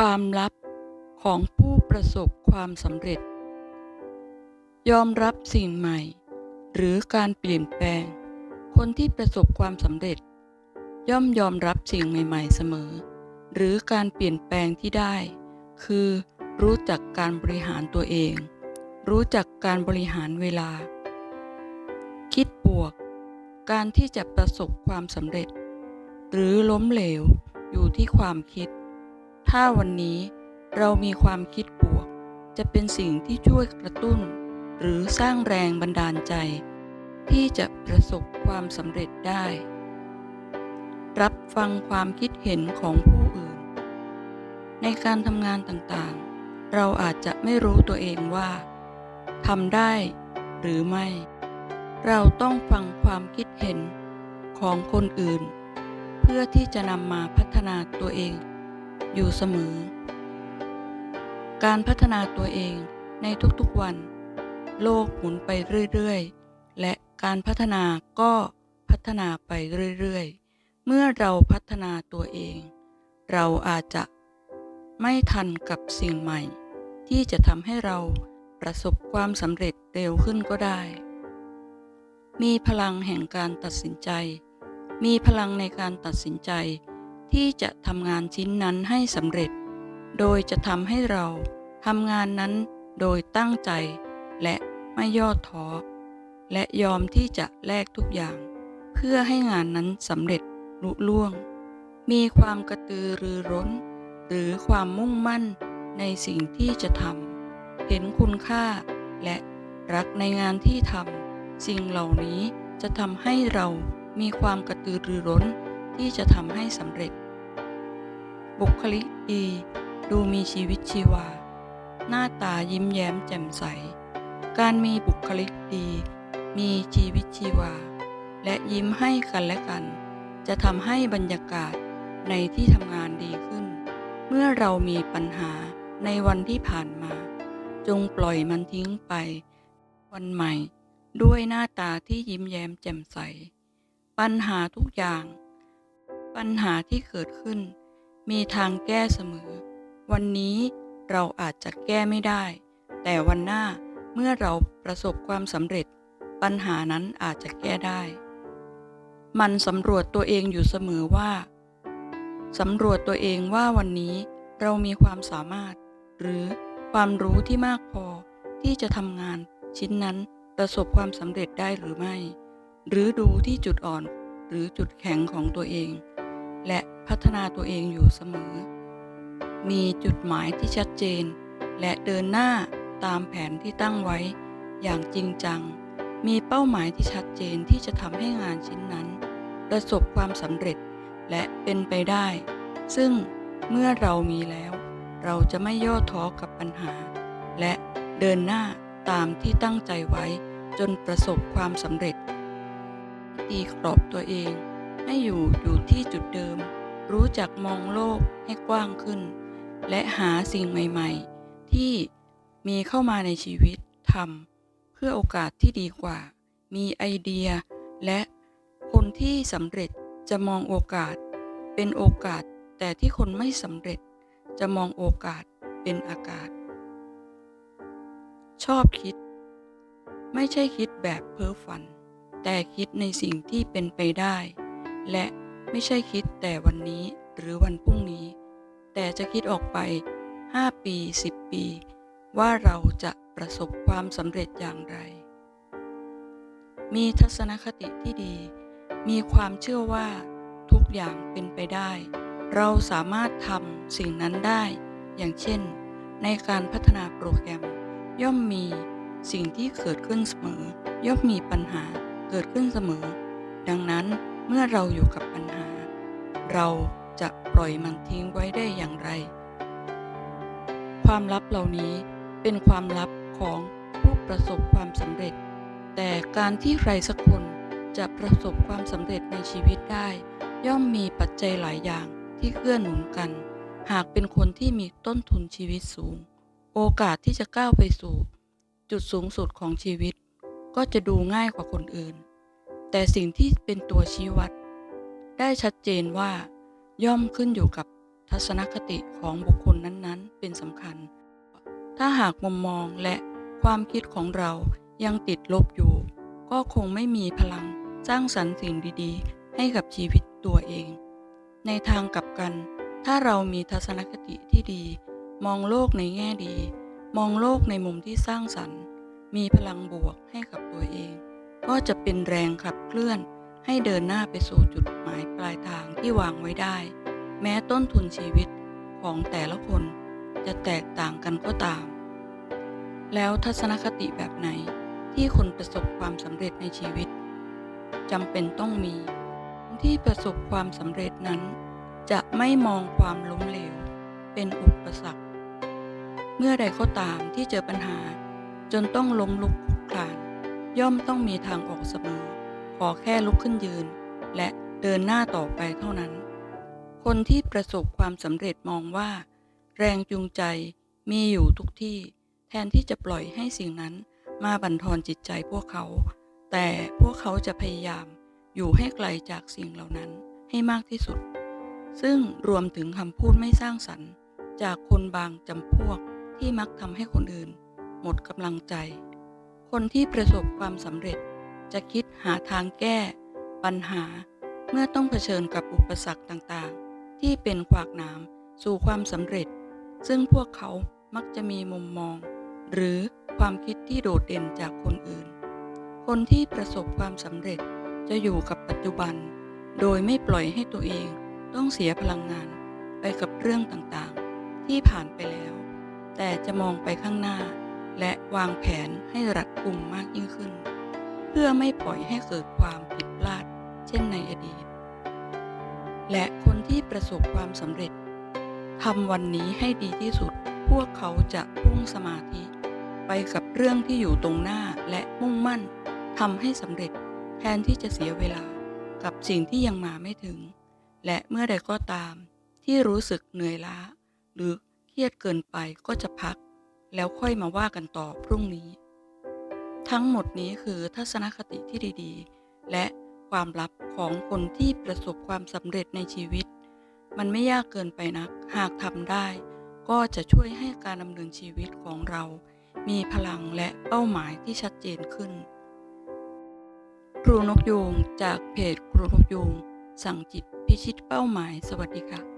ความลับของผู้ประสบความสำเร็จ ยอมรับสิ่งใหม่ หรือการเปลี่ยนแปลง คนที่ประสบความสำเร็จ ย่อมยอมรับสิ่งใหม่ ๆ เสมอ หรือการเปลี่ยนแปลงที่ได้ คือรู้จักการบริหารตัวเอง รู้จักการบริหารเวลา คิดบวก การที่จะประสบความสำเร็จ หรือล้มเหลวอยู่ที่ความคิด ถ้าวันนี้เรามีความคิดบวก จะเป็นสิ่งที่ช่วยกระตุ้น หรือสร้างแรงบันดาลใจ ที่จะประสบความสำเร็จได้ รับฟังความคิดเห็นของผู้อื่น ในการทำงานต่างๆ เราอาจจะไม่รู้ตัวเองว่าทำได้หรือไม่ เราต้องฟังความคิดเห็นของคนอื่น เพื่อที่จะนำมาพัฒนาตัวเอง อยู่เสมอ การพัฒนาตัวเองในทุกๆวัน โลกหมุนไปเรื่อยๆ และการพัฒนาก็พัฒนาไปเรื่อยๆ เมื่อเราพัฒนาตัวเอง เราอาจจะไม่ทันกับสิ่งใหม่ ที่จะทำให้เราประสบความสำเร็จเร็วขึ้นก็ได้ มีพลังแห่งการตัดสินใจ มีพลังในการตัดสินใจ ที่จะทำงานชิ้นนั้นให้สำเร็จ โดยจะทำให้เราทำงานนั้นโดยตั้งใจ และไม่ย่อท้อ และยอมที่จะแลกทุกอย่าง เพื่อให้งานนั้นสำเร็จลุล่วง มีความกระตือรือร้น หรือความมุ่งมั่นในสิ่งที่จะทำเห็นคุณค่า และรักในงานที่ทำสิ่งเหล่านี้จะทำให้เรามีความกระตือรือร้นที่จะทำให้สำเร็จ บุคลิกดี ดูมีชีวิตชีวา หน้าตายิ้มแย้มแจ่มใส การมีบุคลิกดี มีชีวิตชีวา และยิ้มให้กันและกัน จะทำให้บรรยากาศในที่ทำงานดีขึ้น เมื่อเรามีปัญหาในวันที่ผ่านมา จงปล่อยมันทิ้งไป วันใหม่ ด้วยหน้าตาที่ยิ้มแย้มแจ่มใส ปัญหาทุกอย่าง ปัญหาที่เกิดขึ้น มีทางแก้เสมอ วันนี้เราอาจจะแก้ไม่ได้ แต่วันหน้าเมื่อเราประสบความสำเร็จ ปัญหานั้นอาจจะแก้ได้ มันสำรวจตัวเองอยู่เสมอว่าสำรวจตัวเองว่าวันนี้เรามีความสามารถ หรือความรู้ที่มากพอที่จะทำงานชิ้นนั้นประสบความสำเร็จได้หรือไม่ หรือดูที่จุดอ่อนหรือจุดแข็งของตัวเอง และ พัฒนาตัวเองอยู่เสมอ มีจุดหมายที่ชัดเจน และเดินหน้าตามแผนที่ตั้งไว้ อย่างจริงจัง มีเป้าหมายที่ชัดเจนที่จะทำให้งานชิ้นนั้น ประสบความสำเร็จและเป็นไปได้ ซึ่งเมื่อเรามีแล้ว เราจะไม่ย่อท้อกับปัญหา และเดินหน้าตามที่ตั้งใจไว้ จนประสบความสำเร็จตีกรอบตัวเองให้อยู่อยู่ที่จุดเดิม รู้จักมองโลกให้กว้างขึ้น และหาสิ่งใหม่ๆ ที่มีเข้ามาในชีวิตทำเพื่อโอกาสที่ดีกว่า มีไอเดีย และคนที่สำเร็จจะมองโอกาส เป็นโอกาส แต่ที่คนไม่สำเร็จ จะมองโอกาสเป็นอากาศ ชอบคิด ไม่ใช่คิดแบบเพ้อฝัน แต่คิดในสิ่งที่เป็นไปได้ และ ไม่ใช่คิดแต่วันนี้หรือวันพรุ่งนี้ แต่จะคิดออกไป 5 ปี 10 ปี ว่าเราจะประสบความสำเร็จอย่างไร มีทัศนคติที่ดี มีความเชื่อว่าทุกอย่างเป็นไปได้ เราสามารถทำสิ่งนั้นได้ อย่างเช่น ในการพัฒนาโปรแกรม ย่อมมีสิ่งที่เกิดขึ้นเสมอ ย่อมมีปัญหาเกิดขึ้นเสมอ ดังนั้น เมื่อเราอยู่กับปัญหา เราจะปล่อยมันทิ้งไว้ได้อย่างไร ความลับเหล่านี้เป็นความลับของผู้ประสบความสำเร็จ แต่การที่ใครสักคนจะประสบความสำเร็จในชีวิตได้ ย่อมมีปัจจัยหลายอย่างที่เกื้อหนุนกัน หากเป็นคนที่มีต้นทุนชีวิตสูง โอกาสที่จะก้าวไปสู่ จุดสูงสุดของชีวิต ก็จะดูง่ายกว่าคนอื่น แต่สิ่งที่เป็นตัวชี้วัด ได้ชัดเจนว่า ย่อมขึ้นอยู่กับทัศนคติของบุคคลนั้นๆ เป็นสำคัญ ถ้าหากมุมมองและความคิดของเรายังติดลบอยู่ ก็คงไม่มีพลังสร้างสรรค์สิ่งดีๆ ให้กับชีวิตตัวเอง ในทางกลับกัน ถ้าเรามีทัศนคติที่ดี มองโลกในแง่ดี มองโลกในมุมที่สร้างสรรค์ มีพลังบวกให้กับตัวเอง ก็จะเป็นแรงขับเคลื่อน ให้เดินหน้าไปสู่จุดหมายปลายทางที่วางไว้ได้ แม้ต้นทุนชีวิตของแต่ละคนจะแตกต่างกันก็ตาม แล้วทัศนคติแบบไหนที่คนประสบความสำเร็จในชีวิตจำเป็นต้องมี ที่ประสบความสำเร็จนั้น จะไม่มองความล้มเหลว เป็นอุปสรรค เมื่อใดก็ตามที่เจอปัญหาจนต้องล้มลุกคลุกคลาน ย่อมต้องมีทางออกเสมอ ขอแค่ลุกขึ้นยืน และเดินหน้าต่อไปเท่านั้น คนที่ประสบความสำเร็จมองว่า แรงจูงใจมีอยู่ทุกที่ แทนที่จะปล่อยให้สิ่งนั้นมาบั่นทอนจิตใจพวกเขา แต่พวกเขาจะพยายามอยู่ให้ไกลจากสิ่งเหล่านั้นให้มากที่สุด ซึ่งรวมถึงคำพูดไม่สร้างสรรค์ จากคนบางจำพวกที่มักทำให้คนอื่น หมดกำลังใจ คนที่ประสบความสำเร็จจะคิดหาทางแก้ ปัญหา เมื่อต้องเผชิญกับอุปสรรคต่างๆ ที่เป็นขวากหนามสู่ความสำเร็จ ซึ่งพวกเขามักจะมีมุมมอง หรือความคิดที่โดดเด่นจากคนอื่น คนที่ประสบความสำเร็จจะอยู่กับปัจจุบัน โดยไม่ปล่อยให้ตัวเองต้องเสียพลังงานไปกับเรื่องต่างๆ ที่ผ่านไปแล้ว แต่จะมองไปข้างหน้า และวางแผนให้รัดกุมมากยิ่งขึ้น เพื่อไม่ปล่อยให้เกิดความผิดพลาด เช่นในอดีต และคนที่ประสบความสำเร็จทำวันนี้ให้ดีที่สุด พวกเขาจะพุ่งสมาธิ ไปกับเรื่องที่อยู่ตรงหน้าและมุ่งมั่นทำให้สำเร็จแทนที่จะเสียเวลากับสิ่งที่ยังมาไม่ถึง และเมื่อใดก็ตามที่รู้สึกเหนื่อยล้า หรือเครียดเกินไปก็จะพัก แล้วค่อยมาว่ากันต่อพรุ่งนี้ ทั้งหมดนี้คือทัศนคติที่ดีๆ และความลับของคนที่ประสบความสำเร็จในชีวิต มันไม่ยากเกินไปนัก หากทำได้ ก็จะช่วยให้การดำเนินชีวิตของเรา มีพลังและเป้าหมายที่ชัดเจนขึ้น ครูนกยูงจากเพจครูนกยูงสั่งจิตพิชิตเป้าหมายสวัสดีค่ะ